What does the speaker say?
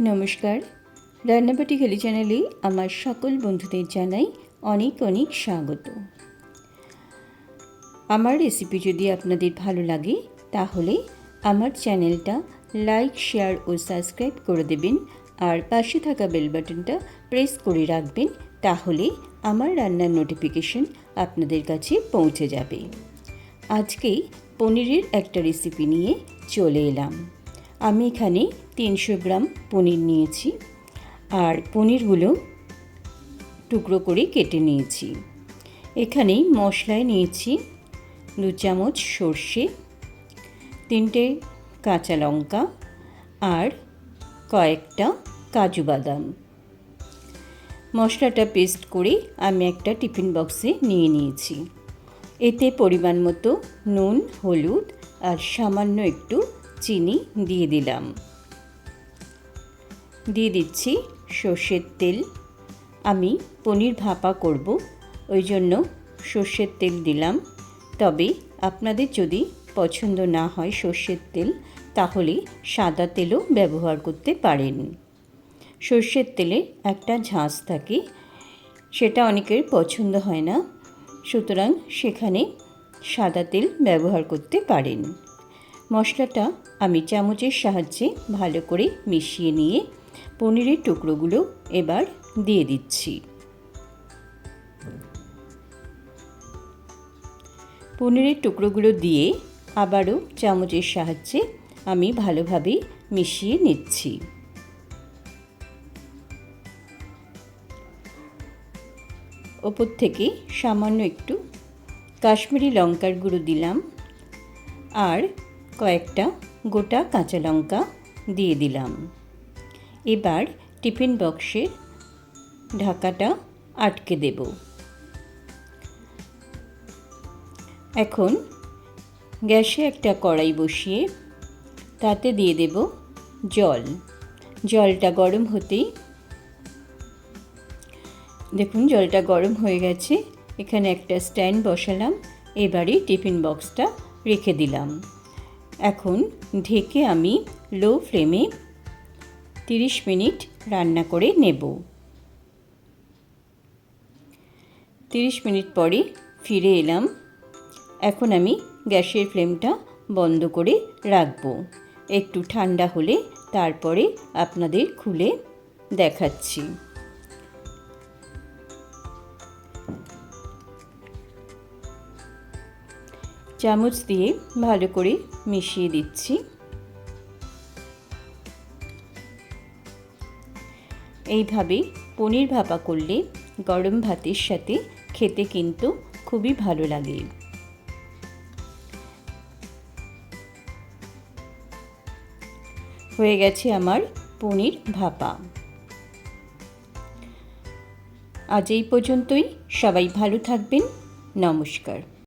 নমস্কার। রান্নাবাটি খেলি চ্যানেলে আমার সকল বন্ধুদের জানাই অনেক অনেক স্বাগত। আমার রেসিপি যদি আপনাদের ভালো লাগে, তাহলে আমার চ্যানেলটা লাইক, শেয়ার ও সাবস্ক্রাইব করে দেবেন আর পাশে থাকা বেল বাটনটা প্রেস করে রাখবেন, তাহলে আমার রান্নার নোটিফিকেশন আপনাদের কাছে পৌঁছে যাবে। আজকে পনিরের একটা রেসিপি নিয়ে চলে এলাম। আমি এখানে তিনশো গ্রাম পনির নিয়েছি আর পনিরগুলো টুকরো করে কেটে নিয়েছি। এখানে মশলায় নিয়েছি দু চামচ সর্ষে, তিনটে কাঁচা লঙ্কা আর কয়েকটা কাজু বাদাম। মশলাটা পেস্ট করে আমি একটা টিফিন বক্সে নিয়ে নিয়েছি। এতে পরিমাণ মতো নুন, হলুদ আর সামান্য একটু চিনি দিয়ে দিলাম। দিয়ে দিচ্ছি সর্ষের তেল। আমি পনির ভাপা করব, ওই জন্য সর্ষের তেল দিলাম। তবে আপনাদের যদি পছন্দ না হয় সর্ষের তেল, তাহলে সাদা তেলও ব্যবহার করতে পারেন। সর্ষের তেলে একটা ঝাঁস থাকে, সেটা অনেকের পছন্দ হয় না। সুতরাং সেখানে সাদা তেল ব্যবহার করতে পারেন। মশলাটা আমি চামচের সাহায্যে ভালো করে মিশিয়ে নিয়ে পনিরের টুকরোগুলো এবার দিয়ে দিচ্ছি। পনিরের টুকরোগুলো দিয়ে আবারও চামচের সাহায্যে আমি ভালোভাবে মিশিয়ে নিচ্ছি। ওপর থেকে সামান্য একটু কাশ্মীরি লঙ্কার গুঁড়ো দিলাম। আর কয়েকটা গোটা কাঁচা লঙ্কা দিয়ে দিলাম। এবার টিফিন বক্সের ঢাকাটা আটকে দেব। এখন গ্যাসে একটা কড়াই বসিয়ে তাতে দিয়ে দেব জল। জলটা গরম হতেই দেখুন জলটা গরম হয়ে গেছে, এখানে একটা স্ট্যান্ড বসালাম, এবারে টিফিন বক্সটা রেখে দিলাম। এখন ঢেকে আমি লো ফ্লেমে তিরিশ মিনিট রান্না করে নেব। তিরিশ মিনিট পরে ফিরে এলাম। এখন আমি গ্যাসের ফ্লেমটা বন্ধ করে রাখব। একটু ঠান্ডা হলে তারপরে আপনাদের খুলে দেখাচ্ছি। চামচ দিয়ে ভালো করে মিশিয়ে দিচ্ছি। এইভাবে পনির ভাপা করলে গরম ভাতের সাথে খেতে কিন্তু খুবই ভালো লাগে। হয়ে গেছে আমার পনির ভাপা। আজ এই পর্যন্তই। সবাই ভালো থাকবেন। নমস্কার।